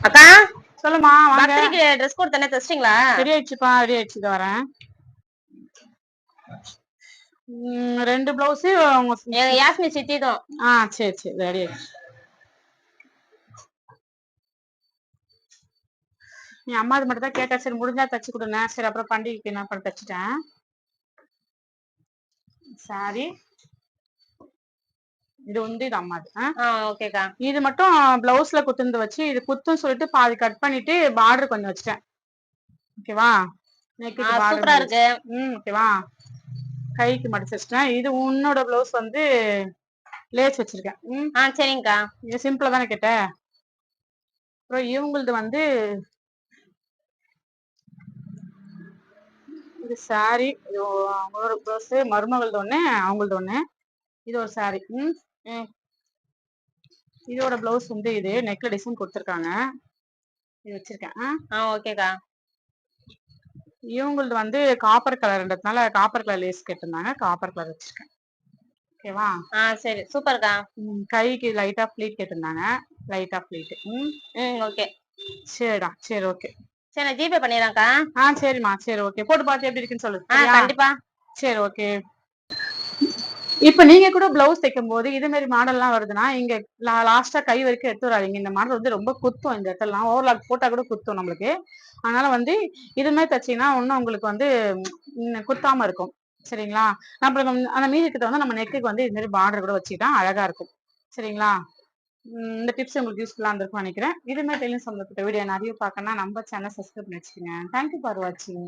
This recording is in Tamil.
அக்கா? சொல்லுமா பர்த்டேக்கு ட்ரெஸ் கோட் தானே தச்சிட்டீங்களா? ரெடி ஆயிடுச்சுப்பா ரெடி ஆயிடுச்சு வரேன். ரெண்டு பிளவுஸ் உங்க யாஸ்மி சித்தி தான் ஆ சரி சரி ரெடி ஆயிடுச்சு. நீ அம்மா அது மட்டும் தான் கேட்டா சரி முடிஞ்சா தச்சு கொடுங்க சரி அப்புறம் பண்டிகைக்கு என்ன பண்ண தச்சுட்டேன். சாரி. இது வந்து இது ஆ? ஓகேக்கா. இது மட்டும் பிளவுஸ்ல குத்துந்து வச்சு இது குத்துன்னு சொல்லிட்டு பாதி கட் பண்ணிட்டு பார்டர் கொஞ்சம் வச்சிட்டேன். ஓகேவா? சூப்பரா இருக்கு. ம் ஓகேவா? கைக்கு மடிச்சு வச்சிட்டேன். இது உன்னோட பிளவுஸ் வந்து லேஸ் வச்சிருக்கேன். ம்? ஆ சரிங்கக்கா. இது சிம்பிளா தானே கேட்ட? அப்புறம் இவங்களது வந்து இது சாரி இது அவங்களோட பிளவுஸ் மருமகளது ஒண்ணு அவங்களது ஒண்ணு. இது ஒரு சாரி ம். இதோட பிளவுஸ் வந்து இது நெக்ல டிசைன் கொடுத்துருக்காங்க. இது வச்சிருக்கேன். ஆ. ஓகேக்கா. இவங்களது வந்து காப்பர் கலர்ன்றதுனால காப்பர் கலர் லேஸ் கேட்டிருந்தாங்க. காப்பர் கலர் வச்சிருக்கேன். ஓகேவா? ஆ சரி. சூப்பர்க்கா. கைக்கு லைட்டா ஃபிளீட் கேட்டிருந்தாங்க. லைட்டா ஃபிளீட் ம். ம் ஓகே. சரிடா. சரி ஓகே. சரி நான் ஜிபே பண்ணிடுறேன்க்கா. ஆ சரிம்மா. சரி ஓகே. போட்டு பார்த்து எப்படி இருக்குன்னு சொல்லு? கண்டிப்பா. சரி ஓகே. இப்ப நீங்க கூட பிளவுஸ் தைக்கும் போது இது மாதிரி மாடல்லாம் வருதுன்னா இங்க லாஸ்டா கை வரைக்கும் எடுத்து வராதீங்க. இந்த மாடல் வந்து ரொம்ப குத்தும் இந்த இடத்துலலாம் ஓவர்லாக் போட்டா கூட குத்தும் நம்மளுக்கு. அதனால வந்து இது மாதிரி தச்சீங்கன்னா இன்னும் உங்களுக்கு வந்து குத்தாம இருக்கும். சரிங்களா? அப்புறம் நம்ம அந்த மீதி வந்து நம்ம நெக்குக்கு வந்து இது மாதிரி பார்டர் கூட வச்சுக்கிட்டா அழகா இருக்கும். சரிங்களா? இந்த டிப்ஸ் உங்களுக்கு யூஸ்ஃபுல்லாக இருந்திருக்கும் நினைக்கிறேன். இதுமாதிரி டெய்லியும் சம்மந்தப்பட்ட வீடியோ நிறைய பார்க்கணும்னா நம்ம சேனல் சப்ஸ்கிரைப் பண்ணி வச்சுக்கோங்க தேங்க்யூ ஃபார் வாட்சிங்